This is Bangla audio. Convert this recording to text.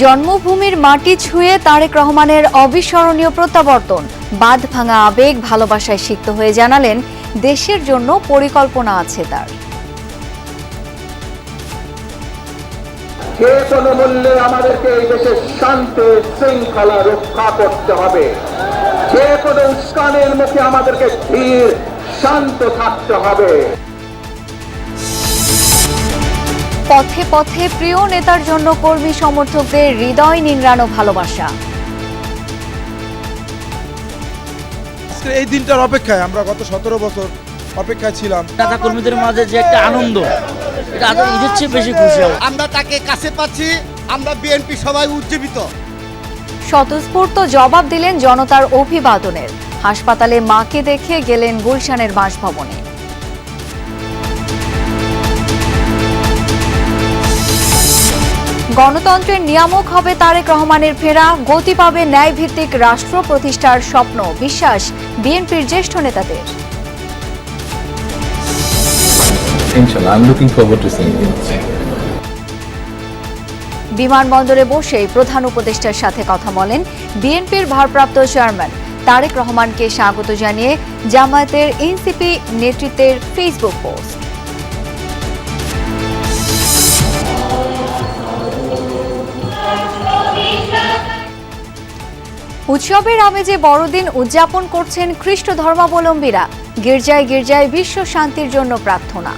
জন্মভূমির মাটি ছুঁয়ে তারেক রহমানের অবিস্মরণীয় প্রত্যাবর্তন। বাঁধ ভাঙা আবেগ ভালোবাসায় সিক্ত হয়ে জানালেন, দেশের জন্য পরিকল্পনা আছে তার। আমাদেরকে এই শান্তি শৃঙ্খলা রক্ষা করতে হবে। যে কোনো উস্কানের মুখে আমাদেরকে ধীর শান্ত থাকতে হবে। পথে পথে প্রিয় নেতার জন্য কর্মী সমর্থকদের হৃদয় নিংড়ানো ভালোবাসা। এই দিনটার অপেক্ষায় আমরা গত সতেরো বছর অপেক্ষায় ছিলাম। নেতা কর্মীদের মাঝে যে একটা আনন্দ এটা আদৌ ঈদের চেয়ে বেশি খুশি আমরা তাকে কাছে পাচ্ছি আমরা বিএনপি সবাই উজ্জীবিত। স্বতঃস্ফূর্ত জবাব দিলেন জনতার অভিবাদনের। হাসপাতালে মাকে দেখে গেলেন গুলশানের বাসভবনে। গণতন্ত্রের নিয়ামক হবে তারেক রহমানের ফেরা গতি পাবে ন্যায়ভিত্তিক রাষ্ট্র প্রতিষ্ঠার স্বপ্ন বিশ্বাস বিএনপির জ্যেষ্ঠ নেতাদের। Inshallah, I'm looking forward to seeing you. বিমানবন্দরে বসেই প্রধান উপদেষ্টার সাথে কথা বলেন বিএনপির ভারপ্রাপ্ত চেয়ারম্যান তারেক রহমানকে স্বাগত জানিয়ে জামায়াতের এনসিপি নেতৃত্বের ফেসবুক পোস্ট। উৎসবের আমেজে বড়দিন উদযাপন করছেন খ্রিস্ট ধর্মাবলম্বীরা গির্জায় গির্জায় বিশ্ব শান্তির জন্য প্রার্থনা।